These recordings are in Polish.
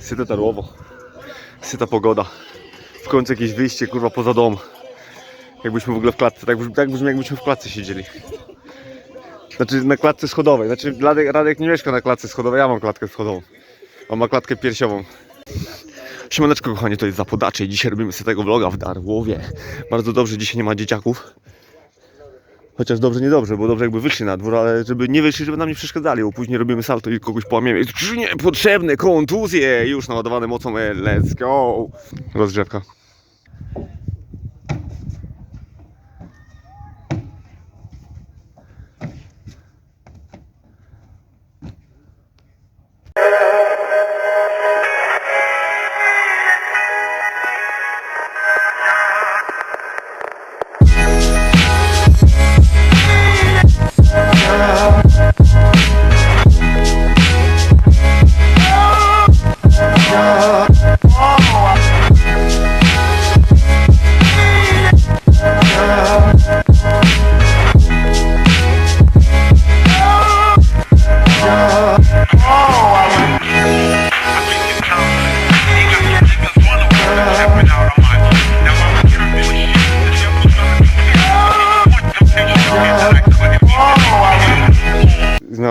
Syte tarłowo. Syta pogoda. W końcu jakieś wyjście, kurwa, poza dom. Jakbyśmy w ogóle w klatce, tak, tak brzmi jakbyśmy w klatce siedzieli. Znaczy na klatce schodowej. Znaczy Radek, Radek nie mieszka na klatce schodowej, ja mam klatkę schodową. On ma klatkę piersiową. Siemaneczko kochani, to jest Zapodacze i dzisiaj robimy sobie tego vloga w Darłowie. Bardzo dobrze, dzisiaj nie ma dzieciaków. Chociaż dobrze, niedobrze, bo dobrze jakby wyszli na dwór, ale żeby nie wyszli, żeby nam nie przeszkadzali, bo później robimy salto i kogoś połamiemy. Niepotrzebne kontuzje! Już naładowane mocą, let's go! Rozgrzewka.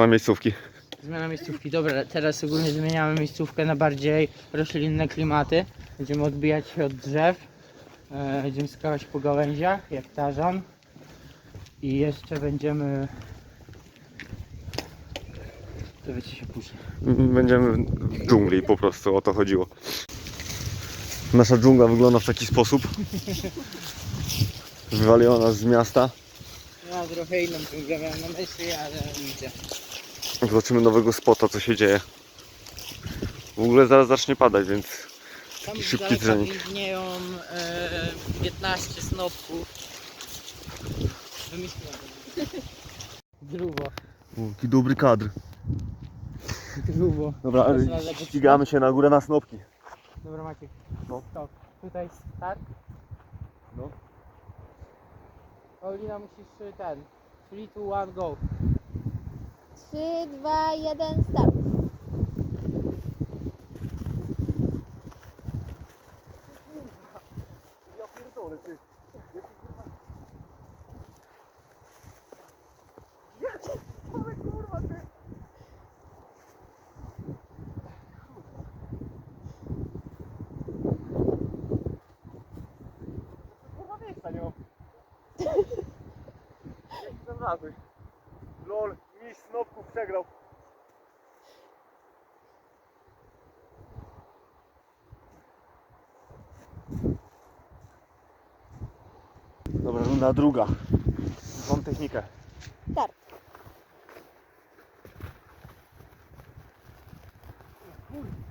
Miejscówki. Zmiana miejscówki. Dobra, teraz ogólnie zmieniamy miejscówkę na bardziej roślinne klimaty. Będziemy odbijać się od drzew. E, będziemy skakać po gałęziach, jak tarzan. I jeszcze będziemy... Dowiecie się później. Będziemy w dżungli, po prostu o to chodziło. Nasza dżungla wygląda w taki sposób. Wywaliła nas z miasta. Ja trochę inną dżunglę miałem na myśli, ale widzę. Zobaczymy nowego spota, co się dzieje. W ogóle zaraz zacznie padać, więc Tam Taki szybki trening. widnieją e, 15 snopków. Wymyśliłem. Grubo, jaki dobry kadr. grubo. Dobra, Teraz na lewo ścigamy się na górę na snopki. Dobra Maciek, No. stop. Tutaj start. No. Paulina musisz y, ten. 3, 2, 1, go. 3, 2, 1, start. Znalazłeś? Lol, mistrz snopków przegrał. Dobra, runda druga. Mam technikę. Start. Kurde.